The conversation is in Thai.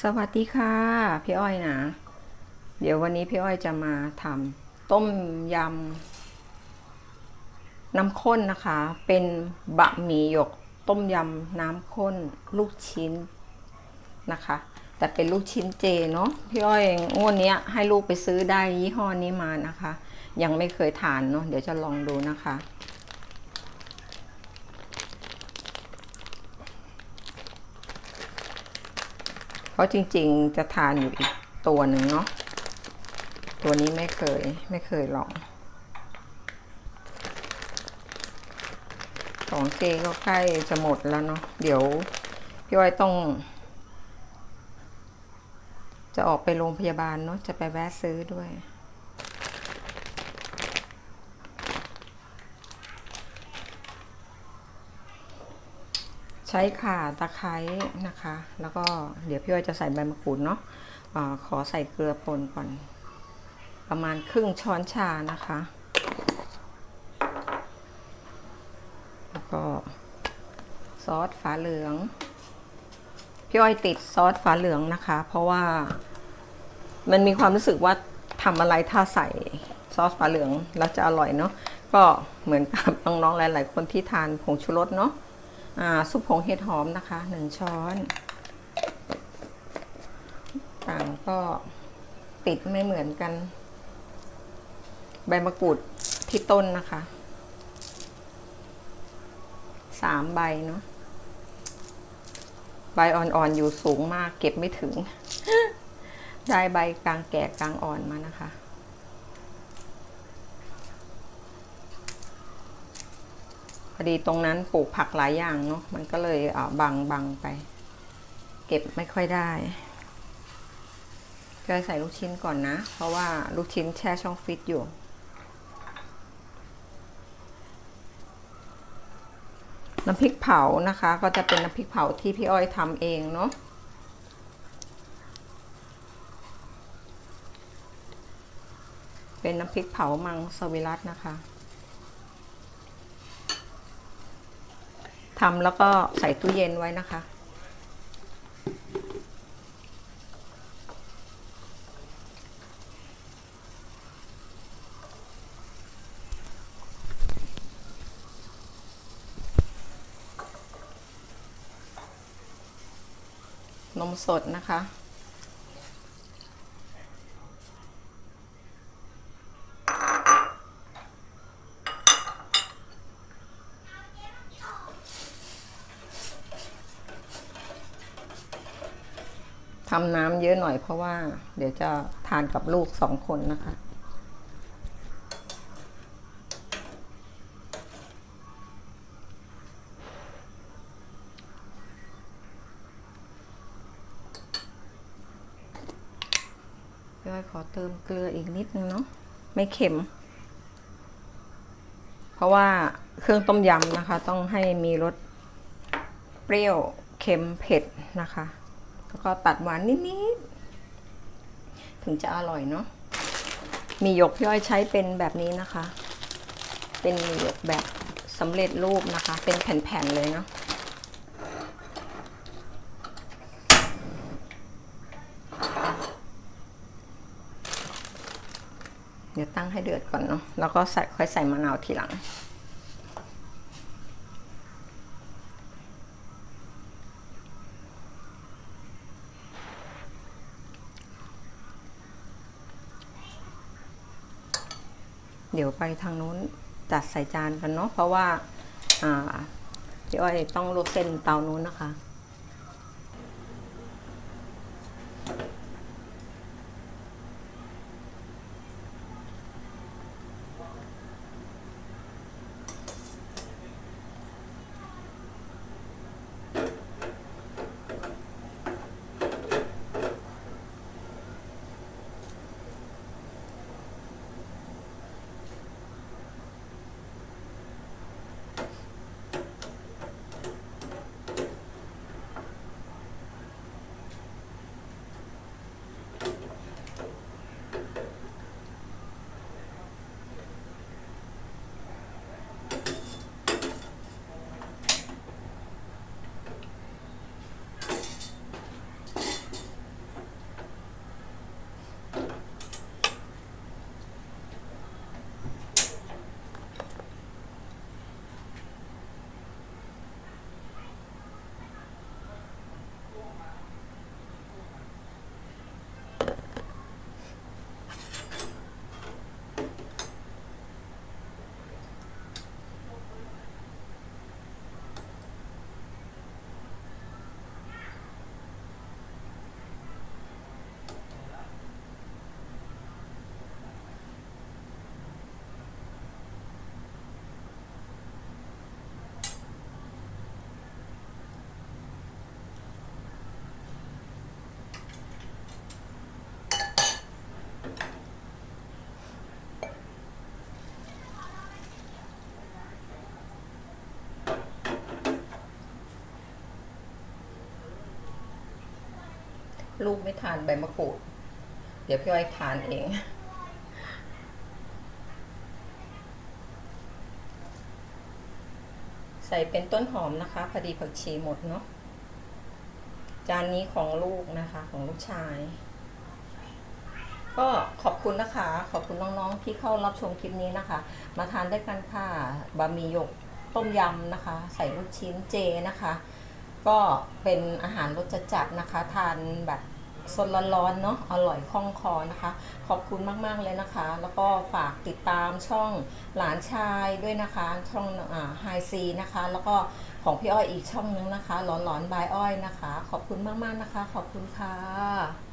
สวัสดีค่ะพี่อ้อยนะ เดี๋ยววันนี้พี่อ้อยจะมาทำต้มยำน้ำข้นนะคะ เป็นบะหมี่หยกต้มยำน้ำข้นลูกชิ้นนะคะ แต่เป็นลูกชิ้นเจเนาะพี่อ้อยงวดเนี้ให้ลูกไปซื้อได้ยี่ห้อนี้มานะคะ ยังไม่เคยทานเนาะเดี๋ยวจะลองดูนะคะ ราะจริงๆจะทานอยู่อีกตัวหนึ่งเนาะตัวนี้ไม่เคยไม่เคยลองของเจก็ใกล้จะหมดแล้วเนาะเดี๋ยวพี่อ้อยต้อง จะออกไปโรงพยาบาลเนาะจะไปแวะซื้อด้วย ใช้ข่าตะไคร้นะคะ แล้วก็เดี๋ยวพี่อ้อยจะใส่ใบมะกรูดเนาะอาขอใส่เกลือป่นก่อน ประมาณครึ่งช้อนชานะคะ แล้วก็ซอสฝาเหลือง พี่อ้อยติดซอสฝาเหลืองนะคะ เพราะว่ามันมีความรู้สึกว่าทำอะไรถ้าใส่ซอสฝาเหลืองแล้วจะอร่อยเนาะก็เหมือนกับน้องๆหลาย ๆ คนที่ทานผงชูรสเนาะ ซุปผงเห็ดหอมนะคะหนึ่งช้อน ต่างก็ติดไม่เหมือนกัน ใบมะกรูดที่ต้นนะคะสามใบเนาะใบอ่อนๆอยู่สูงมากเก็บไม่ถึง ได้ใบกลางแก่กลางอ่อนมานะคะ อดีตรงนั้นปลูกผักหลายอย่างเนาะมันก็เลยบังบังไป เก็บไม่ค่อยได้ก็ใส่ลูกชิ้นก่อนนะ เพราะว่าลูกชิ้นแช่ช่องฟิตอยู่ น้ำพริกเผานะคะ ก็จะเป็นน้ำพริกเผาที่พี่อ้อยทำเองเนาะเป็นน้ำพริกเผามังสวิรัตนะคะ ทำแล้วก็ใส่ตู้เย็นไว้นะคะ นมสดนะคะ ทำน้ำเยอะหน่อยเพราะว่า เดี๋ยวจะทานกับลูกสองคนนะคะพี่อ้อยขอเติมเกลืออีกนิดนึงเนาะไม่เค็ม เพราะว่าเครื่องต้มยำนะคะ ต้องให้มีรสเปรี้ยวเค็มเผ็ดนะคะ แล้วก็ตัดหวานนิดๆ ถึงจะอร่อยเนาะ มีหยกพี่อยใช้เป็นแบบนี้นะคะ เป็นมีหยกแบบสำเร็จรูปนะคะ เป็นแผ่นๆเลยเนาะเดี๋ยวตั้งให้เดือดก่อนเนาะ แล้วก็ใส่ค่อยใส่มะนาวทีหลัง เดี๋ยวไปทางนู้นจัดใส่จานกันเนาะเพราะว่า อ่าพี่อ้อยต้องลวกเส้นเตานู้นนะคะ ลูกไม่ทานใบมะกรูด เดี๋ยวพี่อ้อยทานเอง ใส่เป็นต้นหอมนะคะ พอดีผักชีหมดเนาะ จานนี้ของลูกนะคะของลูกชาย ก็ขอบคุณนะคะ ขอบคุณน้องๆที่เข้ารับชมคลิปนี้นะคะ มาทานด้วยกันค่ะ บะหมี่หยกต้มยำนะคะ ใส่ลูกชิ้นเจนะคะก็เป็นอาหารรสจัดๆนะคะ ทานแบบ สดร้อนๆเนาะอร่อยคล่องคอนะคะ ขอบคุณมากๆเลยนะคะ แล้วก็ฝากติดตามช่องหลานชายด้วยนะคะ ช่องไฮซีนะคะ แล้วก็ของพี่อ้อยอีกช่องนึงนะคะหลอนๆบายอ้อยนะคะ ขอบคุณมากๆนะคะ ขอบคุณค่ะ